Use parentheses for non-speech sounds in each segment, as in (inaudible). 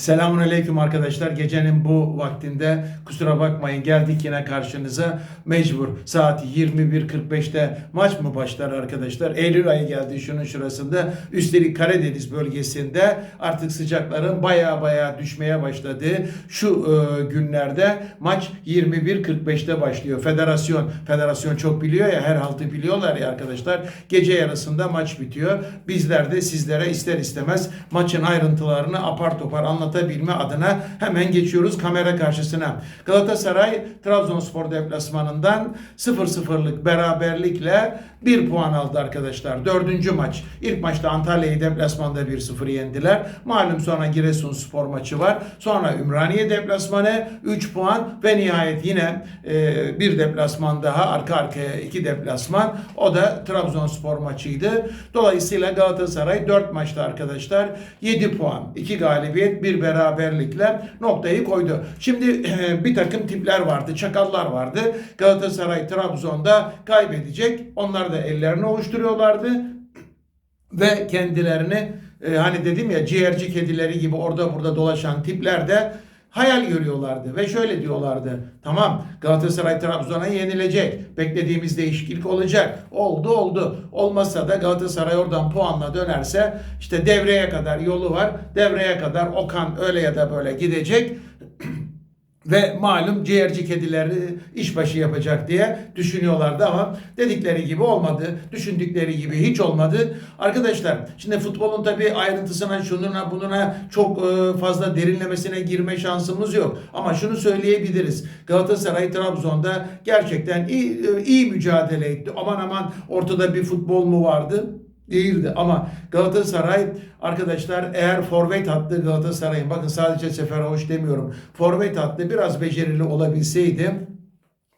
Selamun Aleyküm arkadaşlar. Gecenin bu vaktinde kusura bakmayın geldik yine karşınıza. Mecbur saat 21.45'te maç mı başlar arkadaşlar? Eylül ayı geldi şunun şurasında. Üstelik Karadeniz bölgesinde artık sıcakların baya baya düşmeye başladığı şu e, günlerde maç 21.45'te başlıyor. Federasyon, federasyon çok biliyor ya her haltı biliyorlar ya arkadaşlar. Gece yarısında maç bitiyor. Bizler de sizlere ister istemez maçın ayrıntılarını apar topar anlatabilme adına hemen geçiyoruz kamera karşısına. Galatasaray Trabzonspor deplasmanından 0-0'lık beraberlikle 1 puan aldı arkadaşlar. Dördüncü maç. İlk maçta Antalya'yı deplasmanda 1-0 yendiler. Malum sonra Giresunspor maçı var. Sonra Ümraniye deplasmanı 3 puan ve nihayet yine e, bir deplasman daha arka arkaya iki deplasman. O da Trabzonspor maçıydı. Dolayısıyla Galatasaray 4 maçta arkadaşlar 7 puan, 2 galibiyet, beraberlikle noktayı koydu. Şimdi (clears throat) bir takım tipler vardı, çakallar vardı. Galatasaray Trabzon'da kaybedecek. Onlar da ellerini ovuşturuyorlardı ve kendilerini e, hani dedim ya ciğerci kedileri gibi orada burada dolaşan tipler de hayal görüyorlardı ve şöyle diyorlardı. Tamam Galatasaray Trabzon'a yenilecek. Beklediğimiz değişiklik olacak. Oldu oldu. Olmazsa da Galatasaray oradan puanla dönerse işte devreye kadar yolu var. Devreye kadar Okan öyle ya da böyle gidecek. Ve malum ciğerci kedileri işbaşı yapacak diye düşünüyorlardı ama dedikleri gibi olmadı. Düşündükleri gibi hiç olmadı. Arkadaşlar şimdi futbolun tabii ayrıntısına şununa bununa çok e, fazla derinlemesine girme şansımız yok. Ama şunu söyleyebiliriz. Galatasaray Trabzon'da gerçekten iyi, e, iyi mücadele etti. Aman aman ortada bir futbol mu vardı? Değildi. Ama Galatasaray arkadaşlar eğer forvet hattı Galatasaray'ın bakın sadece Seferovic demiyorum forvet hattı biraz becerili olabilseydi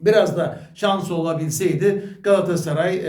biraz da şansı olabilseydi Galatasaray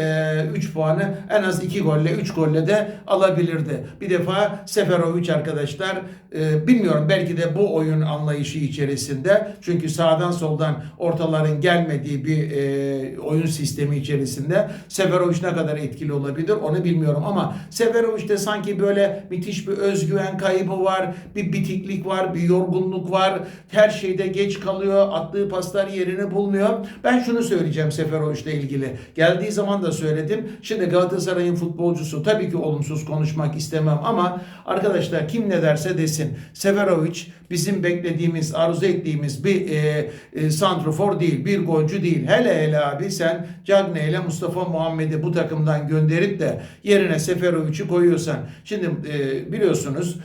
3 puanı en az 2 golle 3 golle de alabilirdi. Bir defa Seferovic arkadaşlar e, bilmiyorum belki de bu oyun anlayışı içerisinde çünkü sağdan soldan ortaların gelmediği bir e, oyun sistemi içerisinde Seferovic ne kadar etkili olabilir onu bilmiyorum ama Seferovic'te sanki böyle müthiş bir özgüven kaybı var, bir bitiklik var, bir yorgunluk var. Her şeyde geç kalıyor, attığı paslar yerini bulmuyor. Ben şunu söyleyeceğim Seferovic'le ilgili. Geldiği zaman da söyledim. Şimdi Galatasaray'ın futbolcusu tabii ki olumsuz konuşmak istemem ama arkadaşlar kim ne derse desin. Seferovic bizim beklediğimiz, arzu ettiğimiz bir e, e, santrofor değil, bir golcü değil. Hele hele abi sen Cagne ile Mustafa Muhammed'i bu takımdan gönderip de yerine Seferovic'i koyuyorsan. Şimdi e, biliyorsunuz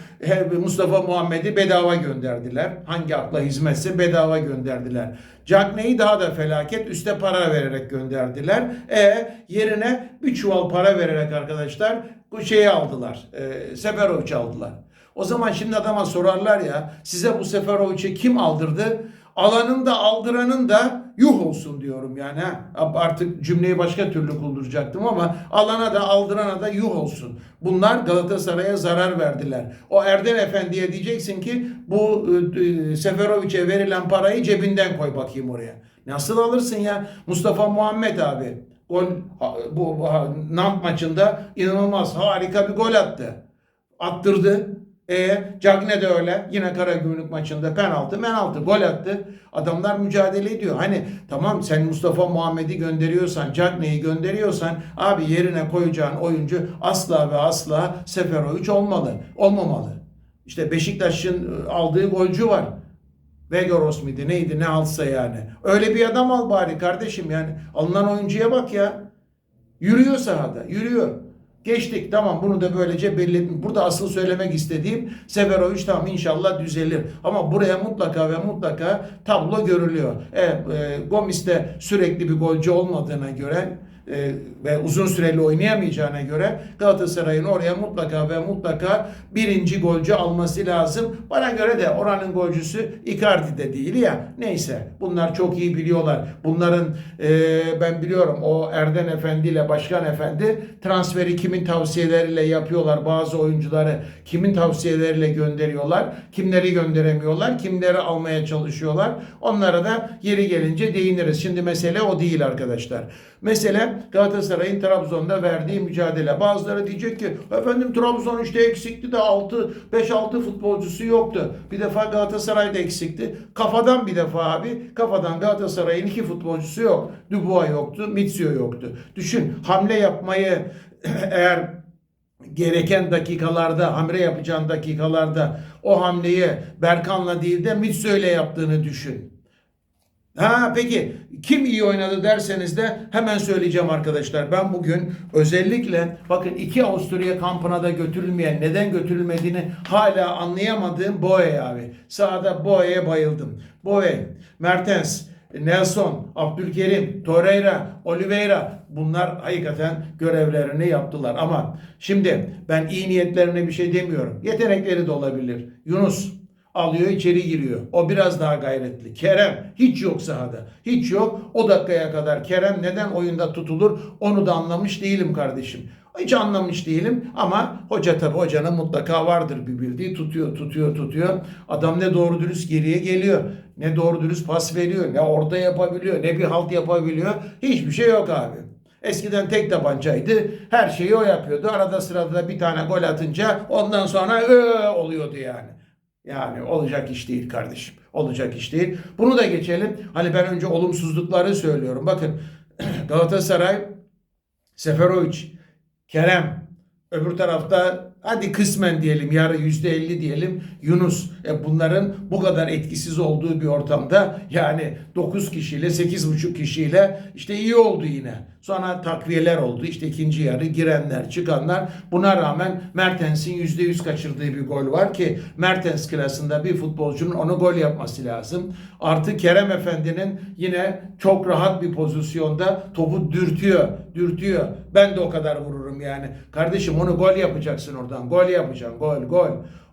Mustafa Muhammed'i bedava gönderdiler. Hangi akla hizmetse bedava gönderdiler. Cagne'yi daha da felaket üste para vererek gönderdiler. E yerine bir çuval para vererek arkadaşlar bu şeyi aldılar. E, Seferovic'i aldılar. O zaman şimdi adama sorarlar ya size bu Seferovic'i kim aldırdı? Alanın da aldıranın da yuh olsun diyorum yani. Ha. Artık cümleyi başka türlü kullanacaktım ama alana da aldırana da yuh olsun. Bunlar Galatasaray'a zarar verdiler. O Erden Efendi'ye diyeceksin ki bu e, Seferovic'e verilen parayı cebinden koy bakayım oraya. Nasıl alırsın ya? Mustafa Muhammed abi. Gol, bu, bu Nant maçında inanılmaz harika bir gol attı. Attırdı. E Cagne de öyle. Yine Karagümrük maçında penaltı, penaltı, gol attı. Adamlar mücadele ediyor. Hani tamam sen Mustafa Muhammed'i gönderiyorsan, Cagne'yi gönderiyorsan abi yerine koyacağın oyuncu asla ve asla Seferovic olmalı. Olmamalı. İşte Beşiktaş'ın aldığı golcü var. Vegoros miydi neydi ne alsa yani. Öyle bir adam al bari kardeşim yani. Alınan oyuncuya bak ya. Yürüyor sahada. Yürüyor. Geçtik tamam bunu da böylece belirledim. Burada asıl söylemek istediğim Severovic tamam inşallah düzelir. Ama buraya mutlaka ve mutlaka tablo görülüyor. E, Gomis de sürekli bir golcü olmadığına göre e, ve uzun süreli oynayamayacağına göre Galatasaray'ın oraya mutlaka ve mutlaka birinci golcü alması lazım. Bana göre de oranın golcüsü Icardi de değil ya. Neyse bunlar çok iyi biliyorlar. Bunların e, ben biliyorum o Erden Efendi ile Başkan Efendi transferi kimin tavsiyeleriyle yapıyorlar. Bazı oyuncuları kimin tavsiyeleriyle gönderiyorlar. Kimleri gönderemiyorlar. Kimleri almaya çalışıyorlar. Onlara da yeri gelince değiniriz. Şimdi mesele o değil arkadaşlar. Mesele Galatasaray'ın Trabzon'da verdiği mücadele. Bazıları diyecek ki efendim Trabzon işte eksikti de 6 5-6 futbolcusu yoktu. Bir defa Galatasaray'da eksikti. Kafadan bir defa abi. Kafadan Galatasaray'ın iki futbolcusu yok. Dubois yoktu, Mitsio yoktu. Düşün hamle yapmayı (clears throat) eğer gereken dakikalarda, hamle yapacağın dakikalarda o hamleyi Berkan'la değil de Mitsio ile yaptığını düşün. Ha peki kim iyi oynadı derseniz de hemen söyleyeceğim arkadaşlar. Ben bugün özellikle bakın iki Avusturya kampına da götürülmeyen neden götürülmediğini hala anlayamadığım Boye abi. Sahada Boye'ye bayıldım. Boye, Mertens, Nelson, Abdülkerim, Torreira, Oliveira bunlar hakikaten görevlerini yaptılar. Ama şimdi ben iyi niyetlerine bir şey demiyorum. Yetenekleri de olabilir. Yunus alıyor içeri giriyor. O biraz daha gayretli. Kerem hiç yok sahada. Hiç yok. O dakikaya kadar Kerem neden oyunda tutulur onu da anlamış değilim kardeşim. Hiç anlamış değilim ama hoca tabi hocanın mutlaka vardır bir bildiği. Tutuyor, tutuyor, tutuyor. Adam ne doğru dürüst geriye geliyor. Ne doğru dürüst pas veriyor. Ne orta yapabiliyor. Ne bir halt yapabiliyor. Hiçbir şey yok abi. Eskiden tek tabancaydı. Her şeyi o yapıyordu. Arada sırada da bir tane gol atınca ondan sonra ö oluyordu yani. Yani olacak iş değil kardeşim. Olacak iş değil. Bunu da geçelim. Hani ben önce olumsuzlukları söylüyorum. Bakın (clears throat) Galatasaray, Seferovic, Kerem, öbür tarafta hadi kısmen diyelim yarı yüzde elli diyelim Yunus. E bunların bu kadar etkisiz olduğu bir ortamda yani 9 kişiyle 8,5 kişiyle işte iyi oldu yine. Sonra takviyeler oldu. İşte ikinci yarı girenler, çıkanlar. Buna rağmen Mertens'in %100 kaçırdığı bir gol var ki Mertens klasında bir futbolcunun onu gol yapması lazım. Artı Kerem Efendi'nin yine çok rahat bir pozisyonda topu dürtüyor, dürtüyor. Ben de o kadar vururum yani. Kardeşim onu gol yapacaksın oradan. Gol yapacaksın. Gol, gol.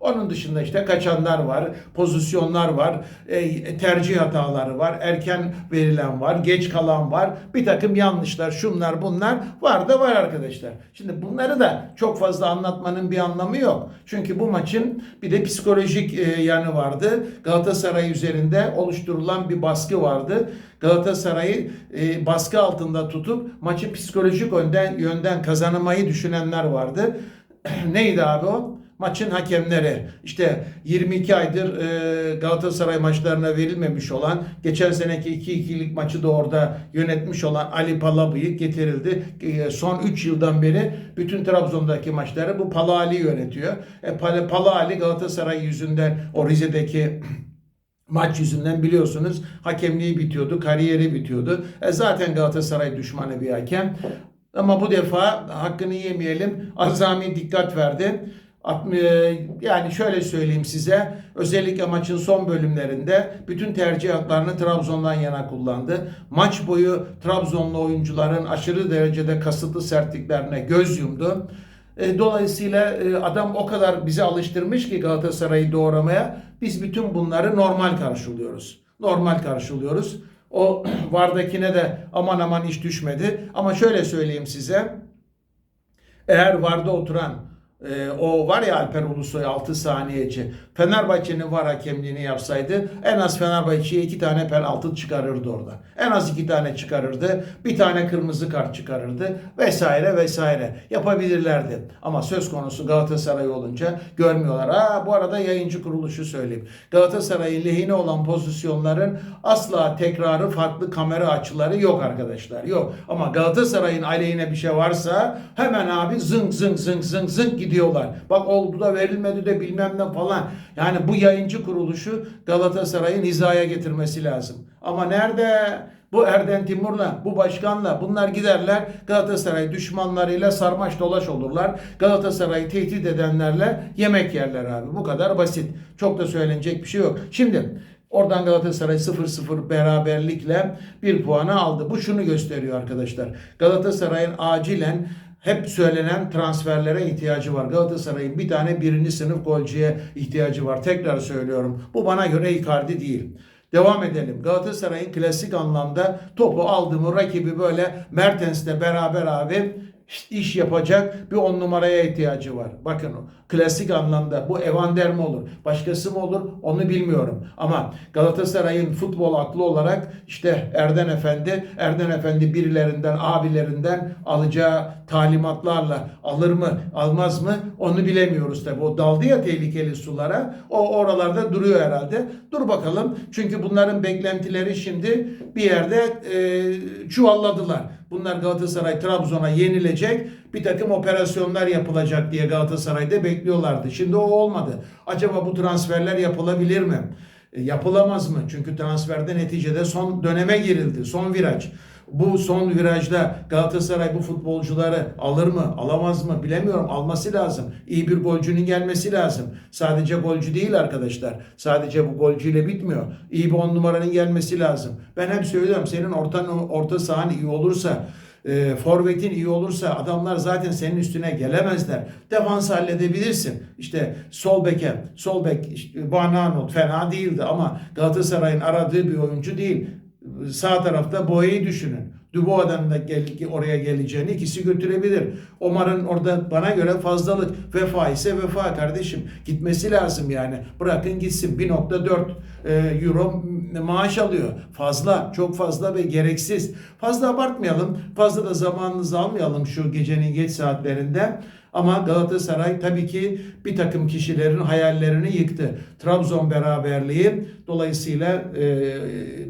Onun dışında işte kaçanlar var, pozisyonlar var, e, tercih hataları var, erken verilen var, geç kalan var, bir takım yanlışlar, şunlar bunlar var da var arkadaşlar. Şimdi bunları da çok fazla anlatmanın bir anlamı yok. Çünkü bu maçın bir de psikolojik e, yanı vardı. Galatasaray üzerinde oluşturulan bir baskı vardı. Galatasaray'ı e, baskı altında tutup maçı psikolojik yönden, yönden kazanmayı düşünenler vardı. (clears throat) Neydi abi o? Maçın hakemleri işte 22 aydır e, Galatasaray maçlarına verilmemiş olan geçen seneki 2-2'lik maçı da orada yönetmiş olan Ali Palabıyık getirildi. E, son 3 yıldan beri bütün Trabzon'daki maçları bu Pala Ali yönetiyor. E, Pala, Pala Ali Galatasaray yüzünden o Rize'deki (clears throat) Maç yüzünden biliyorsunuz hakemliği bitiyordu, kariyeri bitiyordu. E zaten Galatasaray düşmanı bir hakem. Ama bu defa hakkını yemeyelim. Azami dikkat verdi. Yani şöyle söyleyeyim size. Özellikle maçın son bölümlerinde bütün tercih haklarını Trabzon'dan yana kullandı. Maç boyu Trabzonlu oyuncuların aşırı derecede kasıtlı sertliklerine göz yumdu. E, dolayısıyla e, adam o kadar bizi alıştırmış ki Galatasaray'ı doğramaya. Biz bütün bunları normal karşılıyoruz. Normal karşılıyoruz. O (clears throat) Vardakine de aman aman iş düşmedi. Ama şöyle söyleyeyim size. Eğer Varda oturan ee, o var ya Alper Ulusoy 6 saniyeci. Fenerbahçe'nin var hakemliğini yapsaydı en az Fenerbahçe'ye iki tane penaltı çıkarırdı orada. En az iki tane çıkarırdı. Bir tane kırmızı kart çıkarırdı. Vesaire vesaire. Yapabilirlerdi. Ama söz konusu Galatasaray olunca görmüyorlar. Aa bu arada yayıncı kuruluşu söyleyeyim. Galatasaray'ın lehine olan pozisyonların asla tekrarı farklı kamera açıları yok arkadaşlar. Yok. Ama Galatasaray'ın aleyhine bir şey varsa hemen abi zınk zınk zınk zınk zınk gidiyorlar. Bak oldu da verilmedi de bilmem ne falan. Yani bu yayıncı kuruluşu Galatasaray'ın hizaya getirmesi lazım. Ama nerede? Bu Erden Timur'la, bu başkanla bunlar giderler Galatasaray düşmanlarıyla sarmaş dolaş olurlar. Galatasaray'ı tehdit edenlerle yemek yerler abi. Bu kadar basit. Çok da söylenecek bir şey yok. Şimdi Oradan Galatasaray 0-0 beraberlikle bir puanı aldı. Bu şunu gösteriyor arkadaşlar. Galatasaray'ın acilen hep söylenen transferlere ihtiyacı var. Galatasaray'ın bir tane birinci sınıf golcüye ihtiyacı var. Tekrar söylüyorum. Bu bana göre Icardi değil. Devam edelim. Galatasaray'ın klasik anlamda topu aldı mı rakibi böyle Mertens'le beraber abi iş yapacak bir on numaraya ihtiyacı var. Bakın klasik anlamda bu Evander mi olur, başkası mı olur onu bilmiyorum. Ama Galatasaray'ın futbol aklı olarak işte Erden Efendi, Erden Efendi birilerinden, abilerinden alacağı talimatlarla alır mı, almaz mı onu bilemiyoruz tabi. O daldı ya tehlikeli sulara. O oralarda duruyor herhalde. Dur bakalım. Çünkü bunların beklentileri şimdi bir yerde e, çuvalladılar. Bunlar Galatasaray Trabzon'a yenilecek. Bir takım operasyonlar yapılacak diye Galatasaray'da bekliyorlardı. Şimdi o olmadı. Acaba bu transferler yapılabilir mi? E, yapılamaz mı? Çünkü transferde neticede son döneme girildi. Son viraj. Bu son virajda Galatasaray bu futbolcuları alır mı, alamaz mı bilemiyorum. Alması lazım. İyi bir golcünün gelmesi lazım. Sadece golcü değil arkadaşlar. Sadece bu golcüyle bitmiyor. İyi bir on numaranın gelmesi lazım. Ben hep söylüyorum senin orta, orta sahan iyi olursa e, forvetin iyi olursa adamlar zaten senin üstüne gelemezler. Defans halledebilirsin. İşte sol beke, sol bek işte, Bananot fena değildi ama Galatasaray'ın aradığı bir oyuncu değil. Sağ tarafta Boya'yı düşünün. Dubois'dan da gel, oraya geleceğini ikisi götürebilir. Omar'ın orada bana göre fazlalık. Vefa ise vefa kardeşim. Gitmesi lazım yani. Bırakın gitsin. 1.4 e, euro maaş alıyor. Fazla, çok fazla ve gereksiz. Fazla abartmayalım. Fazla da zamanınızı almayalım şu gecenin geç saatlerinde. Ama Galatasaray tabii ki bir takım kişilerin hayallerini yıktı. Trabzon beraberliği dolayısıyla e,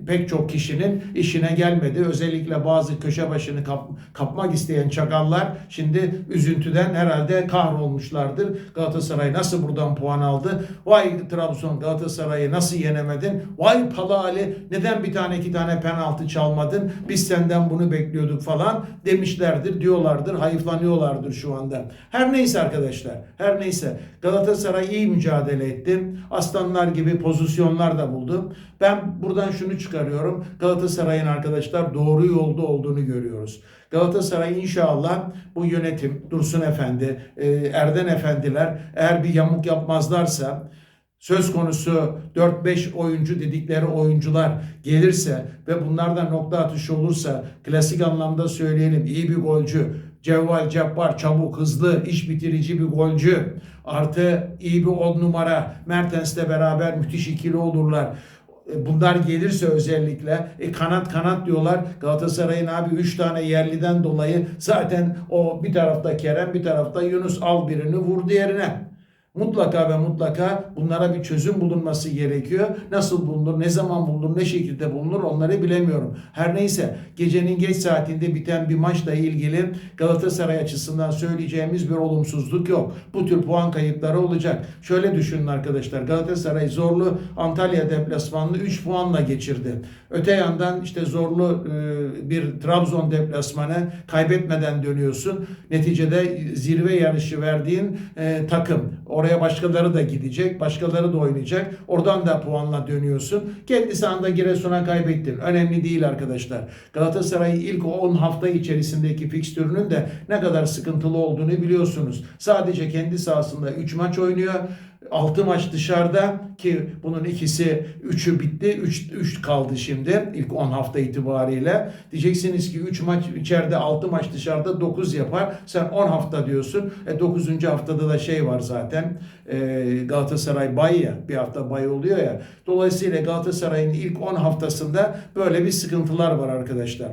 pek çok kişinin işine gelmedi. Özellikle bazı köşe başını kap, kapmak isteyen çakallar şimdi üzüntüden herhalde kahrolmuşlardır. Galatasaray nasıl buradan puan aldı? Vay Trabzon Galatasaray'ı nasıl yenemedin? Vay Palali neden bir tane iki tane penaltı çalmadın? Biz senden bunu bekliyorduk falan demişlerdir, diyorlardır, hayıflanıyorlardır şu anda. Her neyse arkadaşlar, her neyse Galatasaray iyi mücadele etti. Aslanlar gibi pozisyonlar da buldu. Ben buradan şunu çıkarıyorum. Galatasaray'ın arkadaşlar doğru yolda olduğunu görüyoruz. Galatasaray inşallah bu yönetim, Dursun Efendi, e, Erden Efendiler eğer bir yamuk yapmazlarsa söz konusu 4-5 oyuncu dedikleri oyuncular gelirse ve bunlardan nokta atışı olursa klasik anlamda söyleyelim iyi bir golcü, Cevval Cabbar çabuk, hızlı, iş bitirici bir golcü. Artı iyi bir on numara. Mertens'le beraber müthiş ikili olurlar. E, Bunlar gelirse özellikle e, kanat kanat diyorlar. Galatasaray'ın abi 3 tane yerliden dolayı zaten o bir tarafta Kerem bir tarafta Yunus al birini vur diğerine. Mutlaka ve mutlaka bunlara bir çözüm bulunması gerekiyor. Nasıl bulunur, ne zaman bulunur, ne şekilde bulunur onları bilemiyorum. Her neyse gecenin geç saatinde biten bir maçla ilgili Galatasaray açısından söyleyeceğimiz bir olumsuzluk yok. Bu tür puan kayıpları olacak. Şöyle düşünün arkadaşlar. Galatasaray zorlu Antalya deplasmanını 3 puanla geçirdi. Öte yandan işte zorlu e, bir Trabzon deplasmanı kaybetmeden dönüyorsun. Neticede zirve yarışı verdiğin e, takım. Oraya başkaları da gidecek. Başkaları da oynayacak. Oradan da puanla dönüyorsun. Kendi sahanda Giresun'a kaybettin. Önemli değil arkadaşlar. Galatasaray ilk 10 hafta içerisindeki fikstürünün de ne kadar sıkıntılı olduğunu biliyorsunuz. Sadece kendi sahasında 3 maç oynuyor. 6 maç dışarıda ki bunun ikisi 3'ü bitti. 3 3 kaldı şimdi ilk 10 hafta itibariyle. Diyeceksiniz ki 3 maç içeride 6 maç dışarıda 9 yapar. Sen 10 hafta diyorsun. E 9. haftada da şey var zaten. E, Galatasaray bay ya. Bir hafta bay oluyor ya. Dolayısıyla Galatasaray'ın ilk 10 haftasında böyle bir sıkıntılar var arkadaşlar.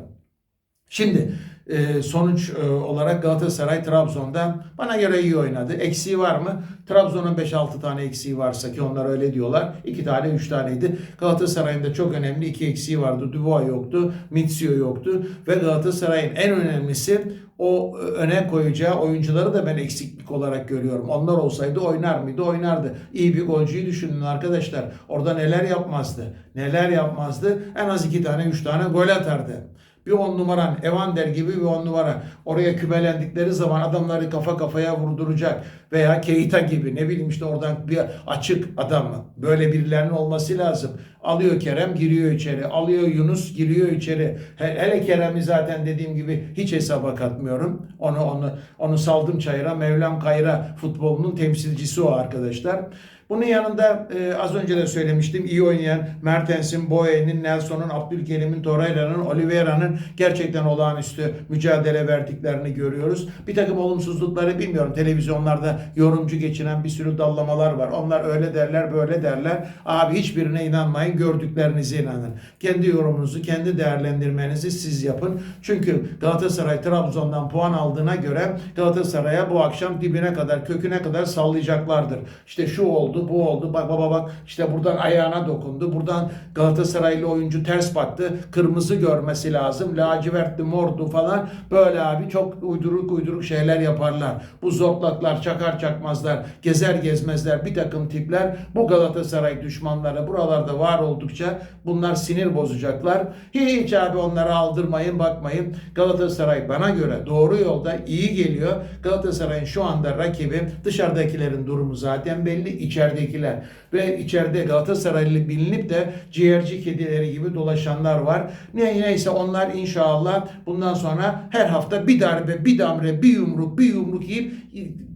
Şimdi e, sonuç e, olarak Galatasaray Trabzon'da bana göre iyi oynadı. Eksiği var mı? Trabzon'un 5-6 tane eksiği varsa ki onlar öyle diyorlar. 2 tane 3 taneydi. Galatasaray'ın da çok önemli 2 eksiği vardı. Dubois yoktu. Mitsio yoktu. Ve Galatasaray'ın en önemlisi o öne koyacağı oyuncuları da ben eksiklik olarak görüyorum. Onlar olsaydı oynar mıydı? Oynardı. İyi bir golcüyü düşünün arkadaşlar. Orada neler yapmazdı? Neler yapmazdı? En az 2 tane 3 tane gol atardı. Bir on numaran Evander gibi bir on numara oraya kümelendikleri zaman adamları kafa kafaya vurduracak veya Keita gibi ne bileyim işte oradan bir açık adam mı? Böyle birilerinin olması lazım. Alıyor Kerem giriyor içeri. Alıyor Yunus giriyor içeri. Hele Kerem'i zaten dediğim gibi hiç hesaba katmıyorum. Onu onu onu saldım çayıra, Mevlam kayra futbolunun temsilcisi o arkadaşlar. Bunun yanında e, az önce de söylemiştim iyi oynayan Mertens'in, Boye'nin, Nelson'un, Abdülkerim'in, Torreira'nın, Oliveira'nın gerçekten olağanüstü mücadele verdiklerini görüyoruz. Bir takım olumsuzlukları bilmiyorum. Televizyonlarda yorumcu geçinen bir sürü dallamalar var. Onlar öyle derler, böyle derler. Abi hiçbirine inanmayın, gördüklerinize inanın. Kendi yorumunuzu, kendi değerlendirmenizi siz yapın. Çünkü Galatasaray Trabzon'dan puan aldığına göre Galatasaray'a bu akşam dibine kadar, köküne kadar sallayacaklardır. İşte şu oldu, bu oldu. Bak baba bak işte buradan ayağına dokundu. Buradan Galatasaraylı oyuncu ters baktı. Kırmızı görmesi lazım. Lacivertli, mordu falan. Böyle abi çok uyduruk uyduruk şeyler yaparlar. Bu zortlaklar, çakar çakmazlar, gezer gezmezler bir takım tipler bu Galatasaray düşmanları buralarda var oldukça bunlar sinir bozacaklar. Hiç abi onlara aldırmayın bakmayın. Galatasaray bana göre doğru yolda iyi geliyor. Galatasaray'ın şu anda rakibi dışarıdakilerin durumu zaten belli. İçeridekiler ve içeride Galatasaraylı bilinip de ciğerci kedileri gibi dolaşanlar var. Ne neyse onlar inşallah bundan sonra her hafta bir darbe, bir damre, bir yumruk, bir yumruk yiyip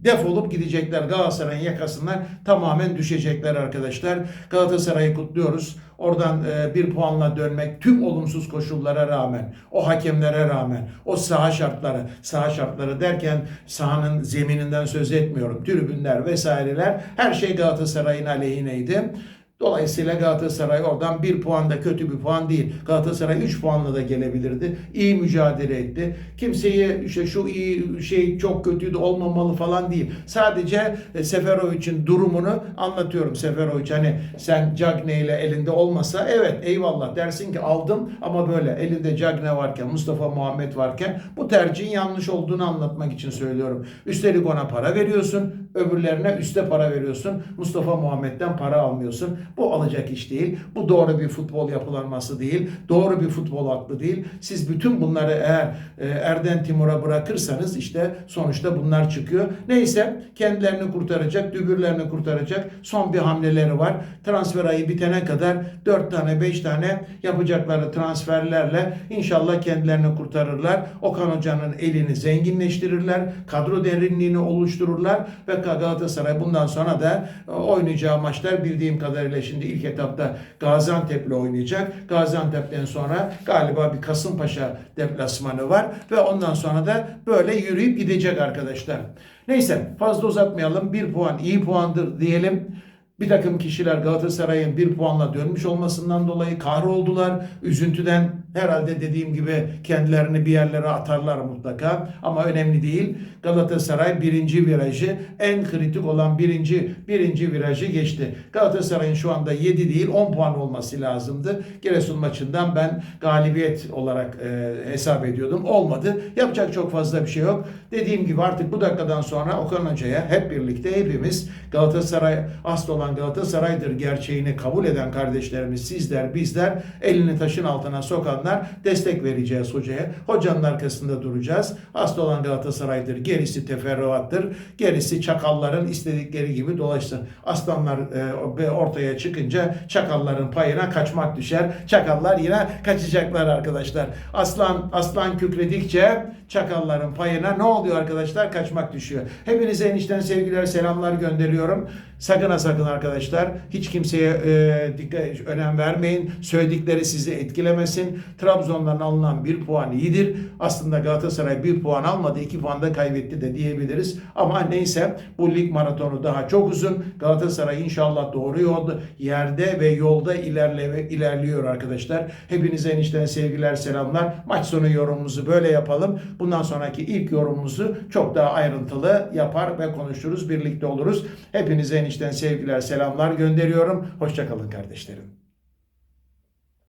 defolup gidecekler. Galatasaray'ın yakasından tamamen düşecekler arkadaşlar. Galatasaray'ı kutluyoruz. Oradan e, bir puanla dönmek tüm olumsuz koşullara rağmen, o hakemlere rağmen, o saha şartları, saha şartları derken sahanın zemininden söz etmiyorum. Tribünler vesaireler her şey Galatasaray'ın aleyhineydi. Dolayısıyla Galatasaray oradan bir puan da kötü bir puan değil. Galatasaray 3 puanla da gelebilirdi. İyi mücadele etti. Kimseyi işte şu iyi şey çok kötüydü olmamalı falan değil. Sadece e, Seferovic'in durumunu anlatıyorum. Seferovic hani sen Cagne ile elinde olmasa evet eyvallah dersin ki aldım ama böyle elinde Cagne varken Mustafa Muhammed varken bu tercihin yanlış olduğunu anlatmak için söylüyorum. Üstelik ona para veriyorsun. Öbürlerine üste para veriyorsun. Mustafa Muhammed'den para almıyorsun. Bu alacak iş değil. Bu doğru bir futbol yapılanması değil. Doğru bir futbol aklı değil. Siz bütün bunları eğer e, Erden Timur'a bırakırsanız işte sonuçta bunlar çıkıyor. Neyse kendilerini kurtaracak, dübürlerini kurtaracak son bir hamleleri var. Transfer ayı bitene kadar 4 tane 5 tane yapacakları transferlerle inşallah kendilerini kurtarırlar. Okan Hoca'nın elini zenginleştirirler. Kadro derinliğini oluştururlar ve Galatasaray bundan sonra da e, oynayacağı maçlar bildiğim kadarıyla şimdi ilk etapta Gaziantep'le oynayacak. Gaziantep'ten sonra galiba bir Kasımpaşa deplasmanı var ve ondan sonra da böyle yürüyüp gidecek arkadaşlar. Neyse fazla uzatmayalım. Bir puan iyi puandır diyelim. Bir takım kişiler Galatasaray'ın bir puanla dönmüş olmasından dolayı kahroldular. Üzüntüden herhalde dediğim gibi kendilerini bir yerlere atarlar mutlaka. Ama önemli değil. Galatasaray birinci virajı en kritik olan birinci birinci virajı geçti. Galatasaray'ın şu anda 7 değil 10 puan olması lazımdı. Giresun maçından ben galibiyet olarak e, hesap ediyordum. Olmadı. Yapacak çok fazla bir şey yok. Dediğim gibi artık bu dakikadan sonra Okan Hoca'ya hep birlikte hepimiz Galatasaray asıl olan Galatasaray'dır gerçeğini kabul eden kardeşlerimiz sizler bizler elini taşın altına sokanlar destek vereceğiz hocaya. Hocanın arkasında duracağız. Asıl olan Galatasaray'dır. Gerisi teferruattır. Gerisi çakalların istedikleri gibi dolaşsın. Aslanlar e, ortaya çıkınca çakalların payına kaçmak düşer. Çakallar yine kaçacaklar arkadaşlar. Aslan aslan kükredikçe çakalların payına ne oluyor arkadaşlar? Kaçmak düşüyor. Hepinize enişten sevgiler, selamlar gönderiyorum. Sakın ha sakın arkadaşlar hiç kimseye e, dikkat önem vermeyin. Söyledikleri sizi etkilemesin. Trabzon'dan alınan bir puan iyidir. Aslında Galatasaray bir puan almadı, iki puan da kaybetti de diyebiliriz. Ama neyse bu lig maratonu daha çok uzun. Galatasaray inşallah doğru yolda, yerde ve yolda ilerle, ilerliyor arkadaşlar. Hepinize enişten sevgiler, selamlar. Maç sonu yorumumuzu böyle yapalım. Bundan sonraki ilk yorumumuzu çok daha ayrıntılı yapar ve konuşuruz. Birlikte oluruz. Hepinize enişten sevgiler, selamlar gönderiyorum. Hoşçakalın kardeşlerim.